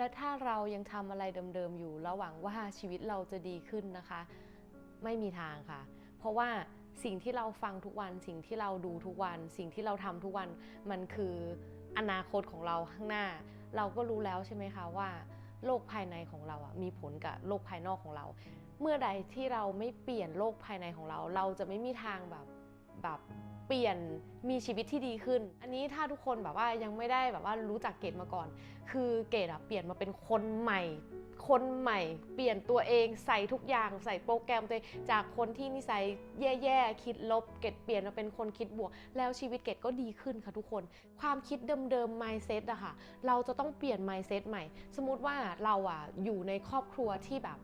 และถ้าเรายังทำอะไรเดิมๆอยู่แล้วหวังว่าชีวิตเราจะดีขึ้นนะคะ ไม่มีทางค่ะ เพราะว่าสิ่งที่เราฟังทุกวัน สิ่งที่เราดูทุกวัน สิ่งที่เราทำทุกวันมันคืออนาคตของเราข้างหน้า เราก็รู้แล้วใช่ไหมคะว่าโลกภายในของเราอะมีผลกับโลกภายนอกของเรา เมื่อใดที่เราไม่เปลี่ยนโลกภายในของเรา เราจะไม่มีทางแบบแบบ เปลี่ยนมีชีวิตที่ดีขึ้น อันนี้ถ้าทุกคนแบบว่ายังไม่ได้แบบว่ารู้จักเกดมาก่อน คือเกดอะเปลี่ยนมาเป็นคนใหม่ คนใหม่ เปลี่ยนตัวเองใส่ทุกอย่างใส่โปรแกรมตัวเองจากคนที่นิสัยแย่ๆคิดลบ เกดเปลี่ยนมาเป็นคนคิดบวก แล้วชีวิตเกดก็ดีขึ้นค่ะทุกคน ความคิดเดิมๆ mindset อะค่ะเราจะต้องเปลี่ยน mindset ใหม่ สมมติว่าเราอะอยู่ในครอบครัวที่แบบ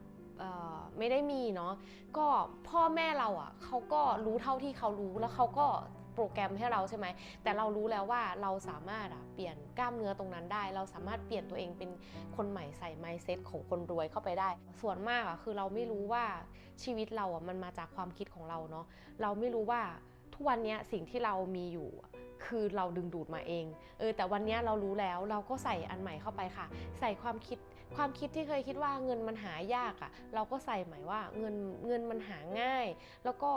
ไม่ได้มีเนาะก็พ่อแม่เราอะเขาก็รู้เท่าที่เขารู้แล้วเขาก็โปรแกรมให้เราใช่ไหม แต่เรารู้แล้วว่าเราสามารถอะเปลี่ยนกล้ามเนื้อตรงนั้นได้ เราสามารถเปลี่ยนตัวเองเป็นคนใหม่ใส่ mindset ของคนรวยเข้าไปได้ ส่วนมากอะคือเราไม่รู้ว่าชีวิตเราอะมันมาจากความคิดของเราเนาะ เราไม่รู้ว่าทุกวันนี้สิ่งที่เรามีอยู่คือเราดึงดูดมาเอง เออแต่วันนี้เรารู้แล้วเราก็ใส่อันใหม่เข้าไปค่ะ ใส่ความคิด ความคิดที่เคยคิดว่าเงินมันหายากอะ่ะ เราก็ใส่ใหม่ว่าเงินเงินมันหาง่าย แล้วก็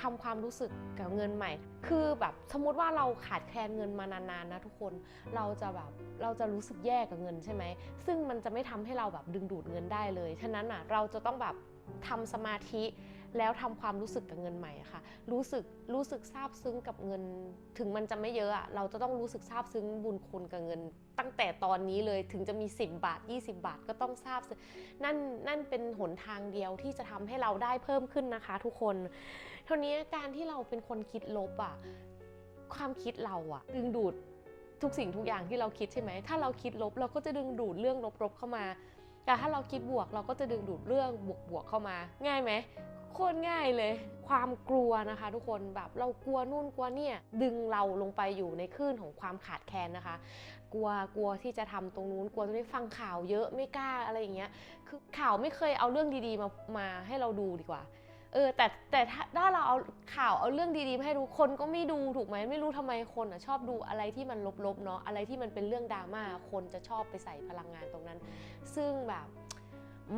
ทำความรู้สึกกับเงินใหม่ คือแบบสมมติว่าเราขาดแคลนเงินมานานๆนะทุกคนเราจะแบบเราจะรู้สึกแย่กับเงินใช่ไหมซึ่งมันจะไม่ทำให้เราแบบดึงดูดเงินได้เลยฉะนั้นอะเราจะต้องแบบทำสมาธิ แล้วทำความรู้สึกกับเงินใหม่ค่ะ รู้สึกรู้สึกซาบซึ้งกับเงิน ถึงมันจะไม่เยอะอะเราจะต้องรู้สึกซาบซึ้งบุญคุณกับเงิน ตั้งแต่ตอนนี้เลยถึงจะมี 10 บาท 20 บาทก็ต้องซาบซึ้งนั่นนั่นเป็นหนทางเดียวที่จะทำให้เราได้เพิ่มขึ้นนะคะ ทุกคนเท่านี้การที่เราเป็นคนคิดลบอะความคิดเราอะดึงดูดทุกสิ่งทุกอย่างที่เราคิดใช่ไหม ถ้าเราคิดลบเราก็จะดึงดูดเรื่องลบๆเข้ามา แต่ถ้าเราคิดบวกเราก็จะดึงดูดเรื่องบวกๆเข้ามา ง่ายไหม โคตรง่ายเลย ความกลัวนะคะ ทุกคนแบบเรากลัวนู่นกลัวเนี่ยดึงเราลงไปอยู่ในคลื่นของความขาดแคลนนะคะ กลัวกลัวที่จะทำตรงนู้นกลัวตรงนี้ฟังข่าวเยอะไม่กล้าอะไรอย่างเงี้ยคือข่าวไม่เคยเอาเรื่องดีๆมามาให้เราดูดีกว่าเออแต่แต่ถ้าเราเอาข่าวเอาเรื่องดีๆมาให้ดูคนก็ไม่ดูถูกไหมไม่รู้ทำไมคนอะชอบดูอะไรที่มันลบๆเนาะอะไรที่มันเป็นเรื่องดราม่าคนจะชอบไปใส่พลังงานตรงนั้น ซึ่งแบบ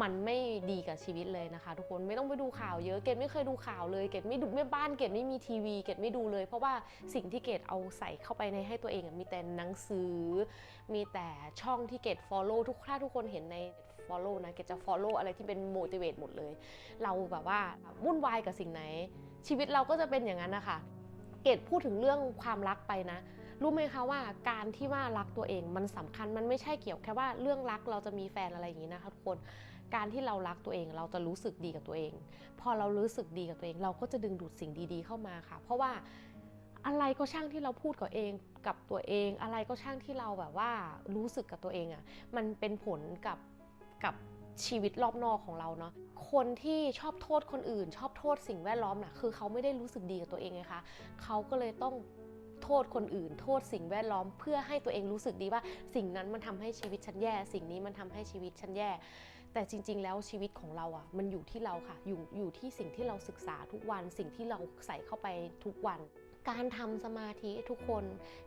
มันไม่ดีกับชีวิตเลยนะคะ ทุกคนไม่ต้องไปดูข่าวเยอะเกดไม่เคยดูข่าวเลยเกดไม่ดูไม่บ้านเกดไม่มีทีวีเกดไม่ดูเลย เพราะว่าสิ่งที่เกดเอาใส่เข้าไปในให้ตัวเองมีแต่หนังสือ มีแต่ช่องที่เกด follow ทุกถ้าทุกคนเห็นใน follow นะเกดจะ follow อะไรที่เป็น motivate หมดเลย เราแบบว่าวุ่นวายกับสิ่งไหน ชีวิตเราก็จะเป็นอย่างนั้นนะคะเกดพูดถึงเรื่องความรักไปนะรู้ไหมคะว่าการที่ว่ารักตัวเองมันสำคัญมันไม่ใช่เกี่ยวแค่ว่าเรื่องรักเราจะมีแฟนอะไรอย่างนี้นะคะทุกคน การที่เรารักตัวเองเราจะรู้สึกดีกับตัวเอง พอเรารู้สึกดีกับตัวเอง เราก็จะดึงดูดสิ่งดีๆเข้ามาค่ะ เพราะว่าอะไรก็ช่างที่เราพูดกับเองกับตัวเอง อะไรก็ช่างที่เราแบบว่ารู้สึกกับตัวเองอะ่ะมันเป็นผลกับกับชีวิตรอบนอกของเราเนาะคนที่ชอบโทษคนอื่น ชอบโทษสิ่งแวดล้อมน่ะคือเขาไม่ได้รู้สึกดีกับตัวเองไงคะเขาก็เลยต้องโทษคนอื่น โทษสิ่งแวดล้อมเพื่อให้ตัวเองรู้สึกดีว่า สิ่งนั้นมันทำให้ชีวิตฉันแย่ สิ่งนี้มันทำให้ชีวิตฉันแย่ แต่จริง ๆ แล้วชีวิตของเราอะมันอยู่ที่เราค่ะ อยู่อยู่ที่สิ่งที่เราศึกษาทุกวัน สิ่งที่เราใส่เข้าไปทุกวันการทำสมาธิทุกคน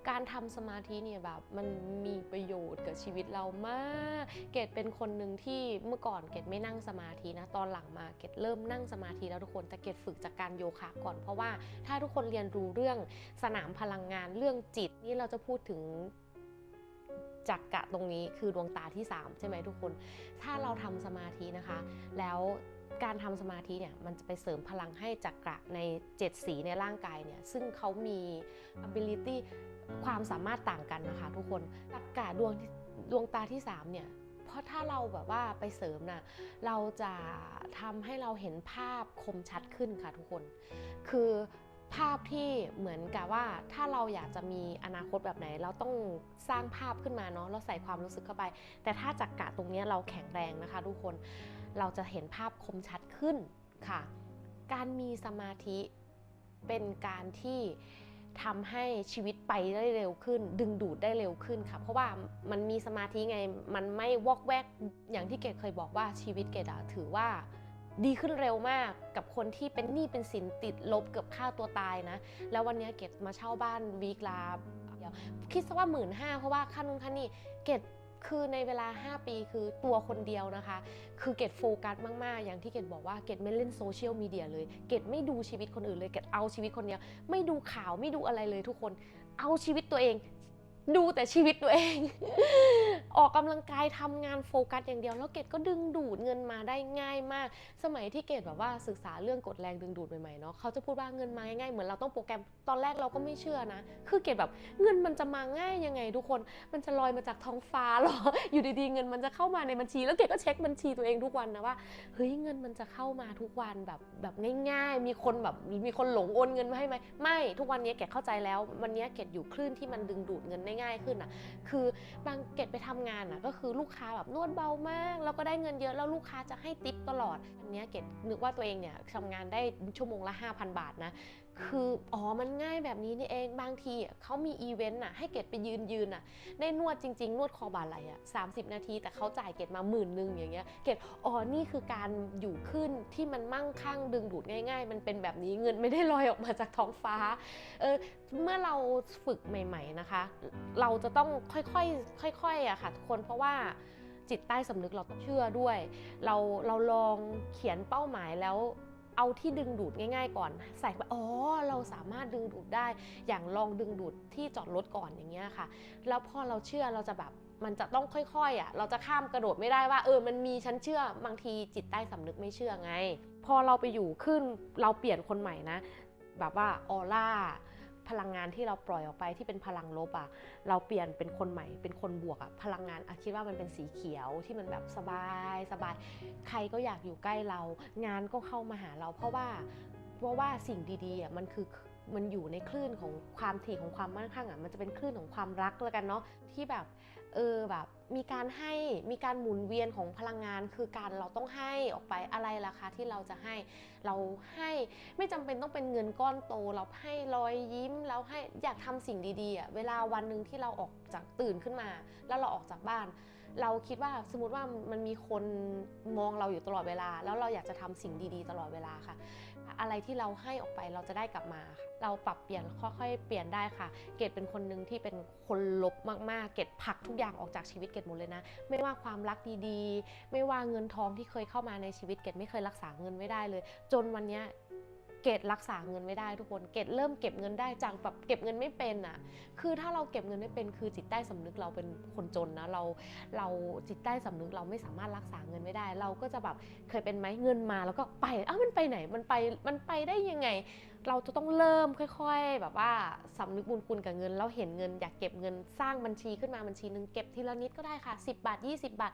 การทำสมาธิเนี่ยแบบมันมีประโยชน์กับชีวิตเรามาก เกดเป็นคนหนึ่งที่เมื่อก่อนเกดไม่นั่งสมาธินะ ตอนหลังมาเกดเริ่มนั่งสมาธิแล้วทุกคน แต่เกดฝึกจากการโยคะก่อน เพราะว่าถ้าทุกคนเรียนรู้เรื่องสนามพลังงานเรื่องจิตนี่เราจะพูดถึง จักกะตรงนี้คือดวงตาที่ 3 ใช่ไหมทุกคน ถ้าเราทำสมาธินะคะ แล้วการทำสมาธิเนี่ยมันจะไปเสริมพลังให้จักระใน 7 สีในร่างกายเนี่ยซึ่งเขามี ability ความสามารถต่างกันนะคะ ทุกคนจักระดวงที่ดวงตาที่3เนี่ยเพราะถ้าเราแบบว่าไปเสริมน่ะเราจะทำให้เราเห็นภาพคมชัดขึ้นค่ะทุกคน คือ ภาพที่เหมือนกับว่าถ้าเราอยากจะมีอนาคตแบบไหน เราต้องสร้างภาพขึ้นมาเนาะเราใส่ความรู้สึกเข้าไป แต่ถ้าจักกะตรงนี้เราแข็งแรงนะคะ ทุกคนเราจะเห็นภาพคมชัดขึ้นค่ะ การมีสมาธิเป็นการที่ทำให้ชีวิตไปได้เร็วขึ้น ดึงดูดได้เร็วขึ้นค่ะ เพราะว่ามันมีสมาธิไงมันไม่วอกแวกอย่างที่เกดเคยบอกว่าชีวิตเกดถือว่า ดีขึ้นเร็วมากกับคนที่เป็นหนี้เป็นสินติดลบเกือบฆ่าตัวตายนะ แล้ววันนี้เกดมาเช่าบ้านวีคลาเดียวคิดซะว่าหมื่นห้าเพราะว่าค่านู่นค่านี่เกดคือในเวลา 5 ปีคือตัวคนเดียวนะคะ คือเกดโฟกัสมาก ๆ อย่างที่เกดบอกว่าเกดไม่เล่นโซเชียลมีเดียเลย เกดไม่ดูชีวิตคนอื่นเลย เกดเอาชีวิตคนเดียว ไม่ดูข่าวไม่ดูอะไรเลยทุกคน เอาชีวิตตัวเอง ดูแต่ชีวิตตัวเอง ออกกำลังกายทำงานโฟกัสอย่างเดียว แล้วเกดก็ดึงดูดเงินมาได้ง่ายมาก สมัยที่เกดแบบว่าศึกษาเรื่องกฎแรงดึงดูดใหม่ๆเนาะเขาจะพูดว่าเงินมาง่ายๆเหมือนเราต้องโปรแกรมตอนแรกเราก็ไม่เชื่อนะ คือเกดแบบเงินมันจะมาง่ายยังไง ทุกคนมันจะลอยมาจากท้องฟ้าหรออยู่ดีๆเงินมันจะเข้ามาในบัญชี แล้วเกดก็เช็คบัญชีตัวเองทุกวันนะว่าเฮ้ยเงินมันจะเข้ามาทุกวันแบบแบบง่าย ๆ มีคนแบบมีคนหลงโอนเงินมาให้ไหมไม่ทุกวันนี้เกดเข้าใจแล้ว วันนี้เกดอยู่คลื่นที่มันดึงดูดเงินได้ง่ายขึ้นอะคือบางเกดไปทำงานอะก็คือลูกค้าแบบนวดเบามาก แล้วก็ได้เงินเยอะแล้วลูกค้าจะให้ติปตลอดอันเนี้ยเกดนึกว่าตัวเองเนี่ยทำงานได้ชั่วโมงละ 5,000 บาทนะ คืออ๋อมันง่ายแบบนี้นี่เองบางทีเขามีอีเวนต์อะให้เกดไปยืนยืนอะได้นวดจริง ๆ นวดคอบาไหลอะ30นาที แต่เขาจ่ายเกดมาหมื่นหนึ่งอย่างเงี้ยเกดอ๋อนี่คือการอยู่ขึ้นที่มันมั่งคั่งดึงดูดง่าย ๆ มันเป็นแบบนี้เงินไม่ได้ลอยออกมาจากท้องฟ้าเออเมื่อเราฝึกใหม่ ๆนะคะ เราจะต้องค่อยๆค่อยๆอะค่ะทุกคนเพราะว่าจิตใต้สำนึกเราต้องเชื่อด้วย เราเราลองเขียนเป้าหมายแล้ว เอาที่ดึงดูดง่าย ๆ ก่อน ใส่ไปอ๋อเราสามารถดึงดูดได้ อย่างลองดึงดูดที่จอดรถก่อนอย่างเงี้ยค่ะ แล้วพอเราเชื่อเราจะแบบมันจะต้องค่อยๆอะเราจะข้ามกระโดดไม่ได้ว่า เออมันมีฉันเชื่อบางทีจิตใต้สำนึกไม่เชื่อไง พอเราไปอยู่ขึ้นเราเปลี่ยนคนใหม่นะ แบบว่าออร่า พลังงานที่เราปล่อยออกไปที่เป็นพลังลบอะเราเปลี่ยนเป็นคนใหม่ เป็นคนบวกอะพลังงานอะคิดว่ามันเป็นสีเขียวที่มันแบบสบายสบาย ใครก็อยากอยู่ใกล้เรา งานก็เข้ามาหาเรา เพราะว่าเพราะว่าสิ่งดีๆอะมันคือมันอยู่ในคลื่นของความถี่ของความมั่งคั่งอะมันจะเป็นคลื่นของความรักแล้วกันเนาะที่แบบ เออแบบมีการให้มีการหมุนเวียนของพลังงานคือการเราต้องให้ออกไปอะไรราคาที่เราจะให้เราให้ไม่จำเป็นต้องเป็นเงินก้อนโต เราให้รอยยิ้มเราให้อยากทำสิ่งดีๆอะเวลาวันหนึ่งที่เราออกจากตื่นขึ้นมา แล้วเราออกจากบ้าน เราคิดว่าสมมติว่ามันมีคนมองเราอยู่ตลอดเวลา แล้วเราอยากจะทำสิ่งดีๆ ตลอดเวลาค่ะ อะไรที่เราให้ออกไปเราจะได้กลับมาค่ะเราปรับเปลี่ยนค่อยๆเปลี่ยนได้ค่ะ เกดเป็นคนหนึ่งที่เป็นคนลบมากๆ เกดผลักทุกอย่างออกจากชีวิตเกดหมดเลยนะ ไม่ว่าความรักดีๆ ไม่ว่าเงินทองที่เคยเข้ามาในชีวิตเกดไม่เคยรักษาเงินไว้ได้เลย จนวันนี้ เกดรักษาเงินไม่ได้ทุกคน เกดเริ่มเก็บเงินได้จากแบบเก็บเงินไม่เป็นอะ คือถ้าเราเก็บเงินไม่เป็นคือจิตใต้สำนึกเราเป็นคนจนนะเราเราจิตใต้สำนึกเราไม่สามารถรักษาเงินไม่ได้ เราก็จะแบบเคยเป็นไหมเงินมาแล้วก็ไปอ้าวมันไปไหนมันไปมันไปได้ยังไง เราจะต้องเริ่มค่อย ๆ แบบว่าสำนึกบุญคุณกับเงินแล้วเห็นเงินอยากเก็บเงินสร้างบัญชีขึ้นมาบัญชีหนึ่งเก็บทีละนิดก็ได้ค่ะ 10 บาท 20 บาท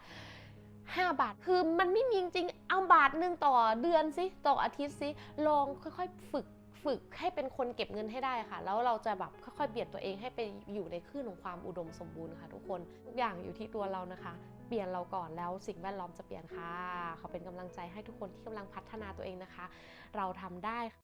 5 บาท คือมันไม่มีจริงๆเอาบาทหนึ่งต่อเดือนสิ ต่ออาทิตย์สิ ลองค่อยๆ ฝึก ฝึกให้เป็นคนเก็บเงินให้ได้ค่ะ แล้วเราจะแบบค่อยๆ เบียดตัวเองให้ไปอยู่ในคลื่นของความอุดมสมบูรณ์ค่ะทุกคน ทุกอย่างอยู่ที่ตัวเรานะคะ เปลี่ยนเราก่อนแล้วสิ่งแวดล้อมจะเปลี่ยนค่ะ ขอเป็นกำลังใจให้ทุกคนที่กำลังพัฒนาตัวเองนะคะ เราทำได้